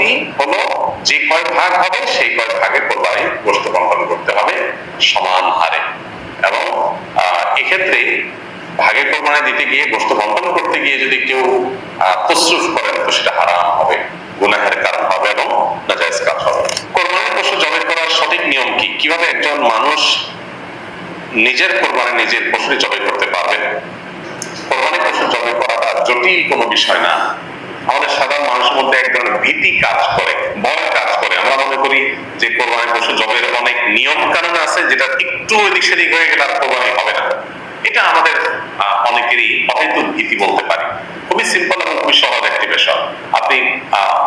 পদ্ধতি হলো যে কয় ভাগ হবে, সেই কয় ভাগে কোরবানি গোস্ত বন্টন করতে হবে সমান হারে। এবং এক্ষেত্রে ভাগে কোরবানি দিতে গিয়ে গোস্ত বন্টন করতে গিয়ে যদি কেউ তসরুফ করেন, তো সেটা হারাম হবে, গুনাহের কারণ হবে এবং নাজায়েজ কাজ হবে। কোরবানির পশু জবাই করার সঠিক নিয়ম কি? কীভাবে একজন মানুষ নিজের কোরবানি নিজের পশুটি জবাই করতে পারবেন কোরবানি পশু জবাই করাটা জটিল কোনো বিষয় না। আমাদের সাধারণ মানুষের মধ্যে এক ধরনের ভীতি কাজ করে ভয় কাজ করে। আমরা মনে করি যে কোরবানি পশু জবাইয়ের অনেক নিয়ম কানুন আছে যেটা একটু এদিক সেদিক হয়ে গেলে আর কোরবানি হবে না। এটা আমাদের অনেকেরই অহেতুক ভীতি বলতে পারি। খুবই সিম্পল এবং খুবই সহজ একটি বিষয়। আপনি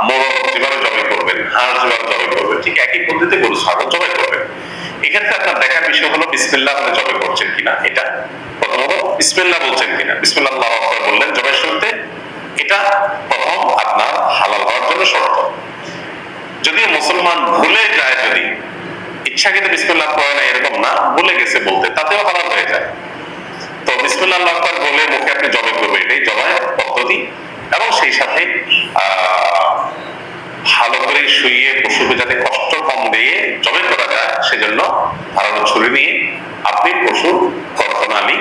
মোরগ যেভাবে জবাই করবেন, হাঁস যেভাবে জবাই করবেন, ঠিক একই পদ্ধতিতে গরু, ছাগল জবাই করবেন। এক্ষেত্রে আপনার দেখার বিষয় হলো বিসমিল্লাহ আপনি জবাই করছেন কিনা? এটা প্রথমত বিসমিল্লাহ বলছেন কিনা? বিসমিল্লাহ আল্লাহু বললেন জবাই শুরুতে এটা হালাল হওয়ার জন্য শর্ত যদিও মুসলমান ভুলে যায়, যদি ইচ্ছাকৃত বিসমিল্লাহ পড়ে না এরকম না, ভুলে গেছে বলতে, তাতেও হালাল হয়ে যায়। তো বিসমিল্লাহ আল্লাহু বলে মুখে আপনি জবাই করবেন এটাই জবাই পদ্ধতি। এবং সেই সাথে ভালো করে শুয়ে পশুকে যাতে কষ্ট কম দিয়ে জবাই করা যায়, সেজন্য ধারালো ছুরি নিয়ে আপনি পশুর কর্তনালী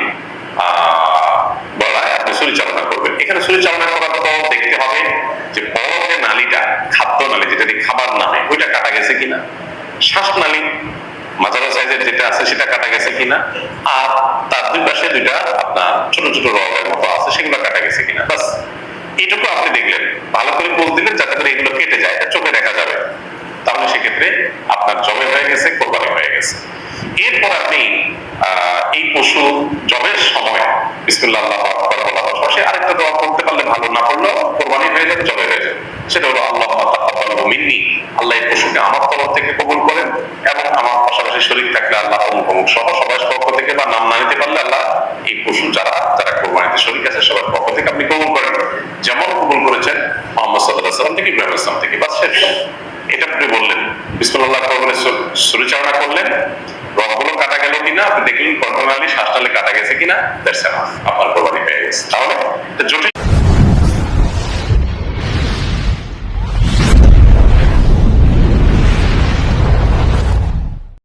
গলায় আপনি ছুরি চালনা করবেন। এখানে ছুরি কাটা গেছে কিনা? শ্বাসনালী মাঝারো সাইজের যেটা আছে সেটা কাটা গেছে কিনা? আর তার দুই পাশে দুইটা আপনার ছোট ছোট রগের মতো আছে, সেগুলো কাটা গেছে কিনা? বাস এইটুকু আপনি দেখলেন। ভালো করে পোজ দিলেন যাতে করে এগুলো কেটে যায়, এটা চোখে দেখা যাবে। তাহলে সেক্ষেত্রে আপনার জবে হয়ে গেছে, কোরবানি হয়ে গেছে। এরপর আপনি এই পশু জবের সময়, বিসমুল্লাহ, আল্লাহ বলার পাশাপাশি আরেকটা দোয়া করতে পারলে ভালো, না পড়লেও কোরবানি হয়ে যাবে, জবে হয়ে যাবে। সেটা হলো আল্লাহ মিন্নি আল্লাহ এই পশুকে আমার তরফ থেকে কবুল করেন এবং আমার পাশাপাশি শরীর থাকলে আল্লাহ অমুক অমুক সহ সবার পক্ষ থেকে বা নাম না নিতে পারলে আল্লাহ এই পশু যারা যারা কোরবানিতে শরীর আছে, সবার পক্ষ থেকে আপনি কবুল করেন। যেমন কবুল করেছেন মোহাম্মদ সাল্লাহ সাল্লাম থেকে, ইব্রাহিম ইসলাম থেকে। বাস শেষ। এটা আপনি বললেন। বিসমুল্লাহ করে সুরিচালনা করলেন। রংগুলো কাটা গেল কিনা? আপনি দেখলেন কর্তনালী শ্বাসনালী কাটা গেছে কিনা? দ্যাটস আপনার কোরবানি পেয়ে গেছে। তাহলে জটিল